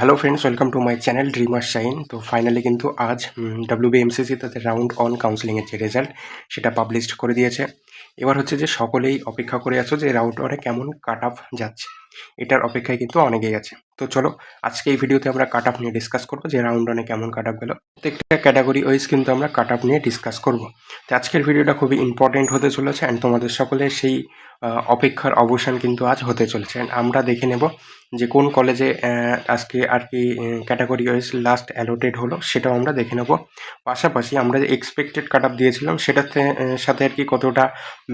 Hello friends welcome to my channel dreamer shine তো finally কিন্তু আজ ডাব্লিউবিএমসিসি তাদের রাউন্ড অন কাউন্সিলিংয়ের যে রেজাল্ট সেটা পাবলিশ করে দিয়েছে। এবার হচ্ছে যে সকলেই অপেক্ষা করে আছো যে রাউন্ড অনে কেমন কাট যাচ্ছে। এটার অপেক্ষায় কিন্তু অনেকেই আছে। তো চলো, আজকে এই ভিডিওতে আমরা কাট অফ নিয়ে ডিসকাস করব যে রাউন্ড ওয়ানে কেমন কাট অফ গেলো। প্রত্যেকটা ক্যাটাগরি ওয়াইজ কিন্তু আমরা কাট অফ নিয়ে ডিসকাস করব। তো আজকের ভিডিওটা খুবই ইম্পর্টেন্ট হতে চলেছে অ্যান্ড তোমাদের সকলের সেই অপেক্ষার অবসান কিন্তু আজ হতে চলেছে। অ্যান্ড আমরা দেখে নেব যে কোন কলেজে আজকে আর কি ক্যাটাগরি ওয়াইজ লাস্ট অ্যালোটেড হলো, সেটাও আমরা দেখে নেব। পাশাপাশি আমরা যে এক্সপেক্টেড কাট আপ দিয়েছিলাম সেটাতে সাথে আর কি কতটা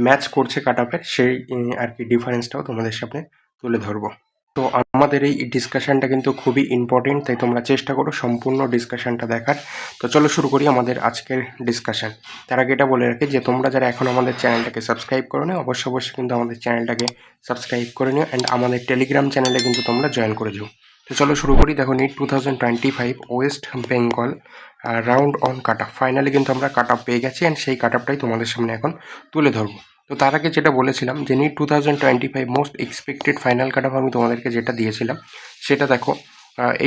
ম্যাচ করছে কাট আপের সেই আর কি ডিফারেন্সটাও তোমাদের সামনে তুলে ধরবো। তো আমাদের এই ডিসকাশনটা কিন্তু খুবই ইম্পর্টেন্ট তাই তোমরা চেষ্টা করো সম্পূর্ণ ডিসকাশনটা দেখার। তো চলো শুরু করি আমাদের আজকের ডিসকাশন তার আগে এটা বলে রাখি যে, তোমরা যারা এখন আমাদের চ্যানেলটাকে সাবস্ক্রাইব করো নি, অবশ্যই অবশ্যই কিন্তু আমাদের চ্যানেলটাকে সাবস্ক্রাইব করে নিও অ্যান্ড আমাদের টেলিগ্রাম চ্যানেলে কিন্তু তোমরা জয়েন করে যাও। তো চলো শুরু করি। দেখো NEET two thousand twenty five West Bengal round one cut finally কিন্তু আমরা কাট পেয়ে গেছি অ্যান্ড সেই কাট তোমাদের সামনে এখন তুলে ধরবো। তো তার আগে যেটা বলেছিলাম যে NEET two thousand twenty five most expected final cut up আমি তোমাদেরকে যেটা দিয়েছিলাম, সেটা দেখো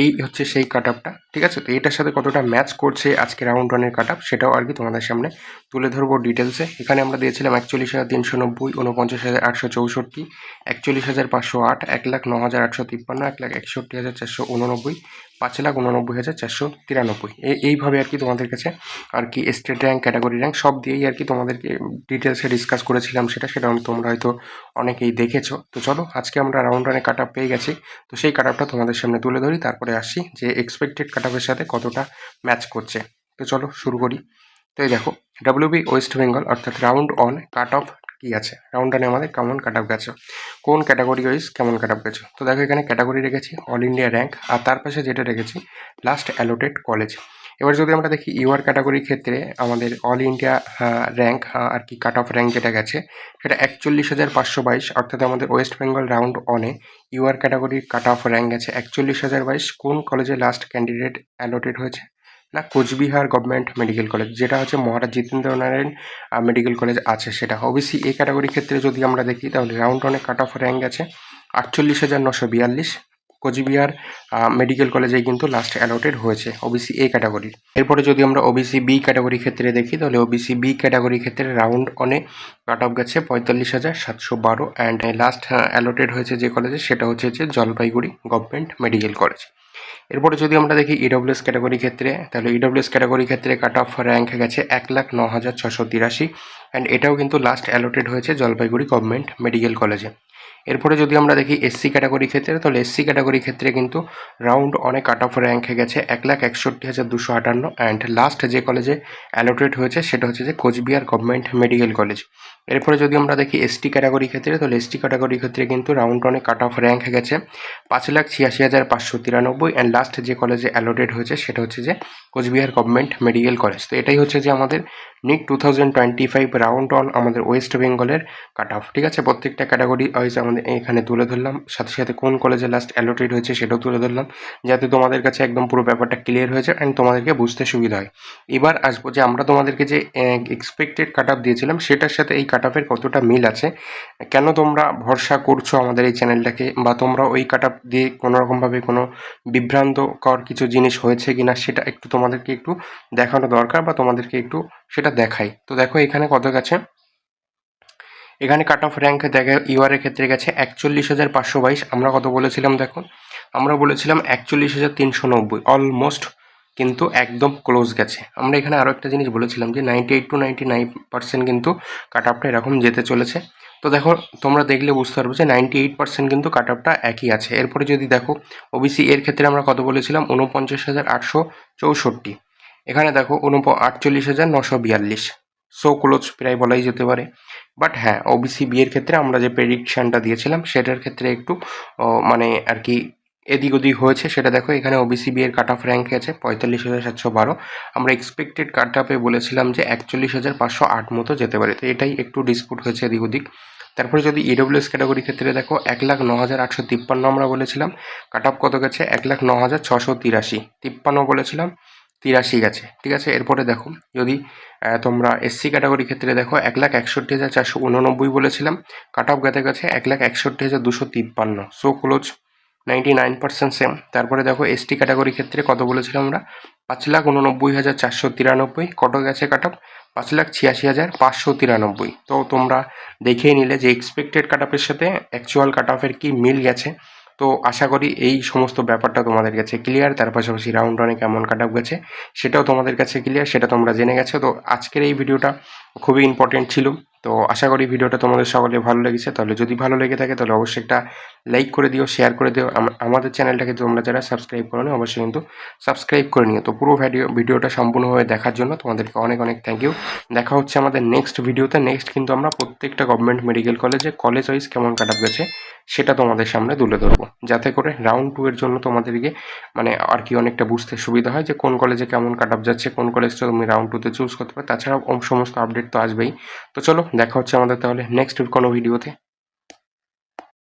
এই হচ্ছে সেই কাট আপটা ঠিক আছে? তো এটার সাথে কতটা ম্যাচ করছে আজকে রাউন্ড ওয়ানের কাট আপ সেটাও আর কি তোমাদের সামনে তুলে ধরবো ডিটেলসে এখানে আমরা দিয়েছিলাম একচল্লিশ হাজার তিনশো নব্বই উনপঞ্চাশ হাজার আটশো চৌষট্টি, একচল্লিশ হাজার পাঁচশো আট, এক লাখ ন হাজার আটশো তিপ্পান্ন, এক লাখ একষট্টি হাজার চারশো উননব্বই পাঁচ লাখ উননব্বই হাজার চারশো তিরানব্বই। এই এইভাবে আর কি তোমাদের কাছে আর কি স্টেট র্যাঙ্ক ক্যাটাগরি র্যাঙ্ক সব দিয়েই আর কি তোমাদেরকে ডিটেলসে ডিসকাস করেছিলাম সেটা সেটা তোমরা হয়তো অনেকেই দেখেছ। তো চলো, আজকে আমরা রাউন্ড রানে কাট পেয়ে গেছি। তো সেই কাট তোমাদের সামনে তুলে ধরি, তারপরে আসি যে এক্সপেক্টেড কাট সাথে কতটা ম্যাচ করছে। তো চলো, শুরু করি। তো এই দেখো ডাব্লিউবি ওয়েস্ট বেঙ্গল অর্থাৎ রাউন্ড অন কাট অফ কী আছে? রাউন্ড অনে আমাদের কেমন কাট অফ গেছে? কোন ক্যাটাগরি ওয়াইজ কেমন কাট অফ গেছে? তো দেখো এখানে ক্যাটাগরি রেখেছি অল ইন্ডিয়া র্যাঙ্ক আর তার পাশে যেটা রেখেছি লাস্ট অ্যালোটেড কলেজ এবার যদি আমরা দেখি ইউআর ক্যাটাগরির ক্ষেত্রে আমাদের অল ইন্ডিয়া র্যাঙ্ক আর কি কাট অফ র্যাঙ্ক যেটা গেছে, সেটা একচল্লিশ হাজার পাঁচশো বাইশ, অর্থাৎ আমাদের ওয়েস্ট বেঙ্গল রাউন্ড অনে ইউআর ক্যাটাগরির কাট অফ র্যাঙ্ক গেছে একচল্লিশ হাজার বাইশ। কোন কলেজে লাস্ট ক্যান্ডিডেট অ্যালোটেড হয়েছে? না, কোচবিহার গভর্নমেন্ট মেডিকেল কলেজ, যেটা হচ্ছে মহারাজ জিতেন্দ্র নারায়ণ মেডিকেল কলেজ আছে সেটা। ওবিসি এই ক্যাটাগরির ক্ষেত্রে যদি আমরা দেখি, তাহলে রাউন্ড অনে কাট অফ র্যাঙ্ক আছে আটচল্লিশ হাজার নশো বিয়াল্লিশ। কোচবিহার মেডিকেল কলেজে কিন্তু লাস্ট অ্যালোটেড হয়েছে ওবিসি এ ক্যাটাগরির এরপরে যদি আমরা ওবিসি বি ক্যাটাগরি ক্ষেত্রে দেখি, তাহলে ওবিসি বি ক্যাটাগরি ক্ষেত্রে রাউন্ড অনে কাট অফ গেছে পঁয়তাল্লিশ হাজার সাতশো বারো। অ্যান্ড লাস্ট অ্যালোটেড হয়েছে যে কলেজে সেটা হচ্ছে যে জলপাইগুড়ি গভর্নমেন্ট মেডিকেল কলেজ এরপরে যদি আমরা দেখি ইডব্লিউএস ক্যাটাগরি ক্ষেত্রে, তাহলে ইডব্লিউএস ক্যাটাগরি ক্ষেত্রে কাট অফ র্যাঙ্ক গেছে এক লাখ ন হাজার ছশো তিরাশি অ্যান্ড এটাও কিন্তু লাস্ট অ্যালোটেড হয়েছে জলপাইগুড়ি গভর্নমেন্ট মেডিকেল কলেজে এরপরে যদি আমরা দেখি এসসি ক্যাটাগরি ক্ষেত্রে, তাহলে এসসি ক্যাটাগরি ক্ষেত্রে কিন্তু রাউন্ড অনেক কাট অফ র্যাঙ্কে গেছে এক লাখ একষট্টি হাজার দুশো আটান্ন অ্যান্ড লাস্ট যে কলেজে অ্যালোটেড হয়েছে, সেটা হচ্ছে যে কোচবিহার গভর্নমেন্ট মেডিকেল কলেজ এরপরে যদি আমরা দেখি এসটি ক্যাটাগরি ক্ষেত্রে, তাহলে এসটি ক্যাটাগরি ক্ষেত্রে কিন্তু রাউন্ড অনেক কাট অফ র্যাঙ্ক গেছে পাঁচ লাখ ছিয়াশি হাজার পাঁচশো তিরানব্বই অ্যান্ড লাস্ট যে কলেজে অ্যালোটেড হয়েছে, সেটা হচ্ছে যে কোচবিহার গভর্নমেন্ট মেডিকেল কলেজ তো এটাই হচ্ছে যে আমাদের NEET two thousand twenty five round one আমাদের ওয়েস্ট বেঙ্গলের কাট অফ ঠিক আছে? প্রত্যেকটা ক্যাটাগরি ওয়াইজ আমাদের এখানে তুলে ধরলাম। সাথে সাথে কোন কলেজে লাস্ট অ্যালোটেড হয়েছে সেটাও তুলে ধরলাম। যাতে তোমাদের কাছে একদম পুরো ব্যাপারটা ক্লিয়ার হয়েছে অ্যান্ড তোমাদেরকে বুঝতে সুবিধা হয়। এবার আসব যে আমরা তোমাদেরকে যে এক্সপেক্টেড কাট অফ দিয়েছিলাম, সেটার সাথে এই কাট অফের কতটা মিল আছে, কেন তোমরা ভরসা করছ আমাদের এই চ্যানেলটাকে বা তোমরা ওই কাট অফ দিয়ে কোনোরকমভাবে কোনো বিভ্রান্তকর কিছু জিনিস হয়েছে কি না সেটা একটু তোমাদেরকে একটু দেখানো দরকার বা তোমাদেরকে একটু সেটা দেখাই। তো দেখো এখানে কত গেছে? এখানে কাট অফ র্যাঙ্ক দেখে ইউআরের ক্ষেত্রে গেছে একচল্লিশ হাজার পাঁচশো বাইশ। আমরা কত বলেছিলাম দেখো? আমরা বলেছিলাম একচল্লিশ হাজার তিনশো নব্বই। অলমোস্ট কিন্তু একদম ক্লোজ গেছে। আমরা এখানে আরও একটা জিনিস বলেছিলাম যে ninety eight to ninety nine percent কিন্তু কাট আপটা এরকম যেতে চলেছে। তো দেখো, তোমরা দেখলে বুঝতে পারবে যে নাইনটি এইট পার্সেন্ট কিন্তু কাট আপটা একই আছে। এরপরে যদি দেখো ওবিসি এর ক্ষেত্রে আমরা কত বলেছিলাম? উনপঞ্চাশ হাজার আটশো চৌষট্টি। এখানে দেখো উনপ আটচল্লিশ হাজার নশো বিয়াল্লিশ। সো ক্লোজ প্রায় বলাই যেতে পারে। বাট হ্যাঁ ওবিসি বিয়ের ক্ষেত্রে আমরা যে প্রেডিকশানটা দিয়েছিলাম, সেটার ক্ষেত্রে একটু মানে আর কি এদিক ওদিক হয়েছে। সেটা দেখো, এখানে ওবিসি বিয়ের কাট অফ র্যাঙ্ক আছে পঁয়তাল্লিশ হাজার সাতশো বারো। আমরা এক্সপেক্টেড কাট অফে বলেছিলাম যে একচল্লিশ হাজার পাঁচশো আট মতো যেতে পারে। তো এটাই একটু ডিসপুট হয়েছে এদিক ওদিক। তারপরে যদি ইডব্লিউএস ক্যাটাগরি ক্ষেত্রে দেখো, এক লাখ ন হাজার আটশো তিপ্পান্ন আমরা বলেছিলাম। কাট অফ কত গেছে? এক লাখ ন হাজার ছশো তিরাশি। তিপ্পান্ন বলেছিলাম। তিরাশি গেছে, ঠিক আছে? এরপরে দেখো, যদি তোমরা এসসি ক্যাটাগরি ক্ষেত্রে দেখো, এক লাখ একষট্টি হাজার চারশো উননব্বই বলেছিলাম কাট অফ গেতে গেছে এক লাখ একষট্টি হাজার দুশো তিপ্পান্ন so close ninety nine percent same তারপরে দেখো এসটি ক্যাটাগরি ক্ষেত্রে কত বলেছিলাম আমরা? পাঁচ লাখ উননব্বই হাজার চারশো তিরানব্বই, কত গেছে কাট অফ পাঁচ লাখ ছিয়াশি হাজার পাঁচশো তিরানব্বই। তো তোমরা দেখেই নিলে যে এক্সপেক্টেড কাট অফের সাথে অ্যাকচুয়াল কাট অফের কী মিল গেছে। তো আশা করি এই সমস্ত ব্যাপারটা তোমাদের কাছে ক্লিয়ার তার পাশাপাশি রাউন্ড রানে কেমন কাট অফ গেছে সেটাও তোমাদের কাছে ক্লিয়ার সেটা তোমরা জেনে গেছো। তো আজকের এই ভিডিওটা খুবই ইম্পর্টেন্ট ছিল। তো আশা করি ভিডিওটা তোমাদের সকলে ভালো লেগেছে। তাহলে যদি ভালো লেগে থাকে, তাহলে অবশ্যই একটা লাইক করে দিও শেয়ার করে দিও। আমাদের চ্যানেলটাকে তোমরা যারা সাবস্ক্রাইব করো অবশ্যই কিন্তু সাবস্ক্রাইব করে নিও। তো পুরো ভিডিও ভিডিওটা সম্পূর্ণভাবে দেখার জন্য তোমাদেরকে অনেক অনেক থ্যাংক ইউ দেখা হচ্ছে আমাদের নেক্সট ভিডিওতে নেক্সট কিন্তু আমরা প্রত্যেকটা গভর্নমেন্ট মেডিকেল কলেজে কলেজ ওয়াইজ কেমন কাট অফ গেছে সেটা তোমাদের সামনে তুলে ধরবো। যাতে করে রাউন্ড টু এর জন্য তোমাদেরকে মানে আর কি অনেকটা বুঝতে সুবিধা হয় যে কোন কলেজে কেমন কাট আপ যাচ্ছে, কোন কলেজটা তুমি রাউন্ড টুতে চুজ করতে পারো। তাছাড়াও সমস্ত আপডেট তো আসবেই। তো চলো, দেখা হচ্ছে আমাদের তাহলে নেক্সট কোনো ভিডিওতে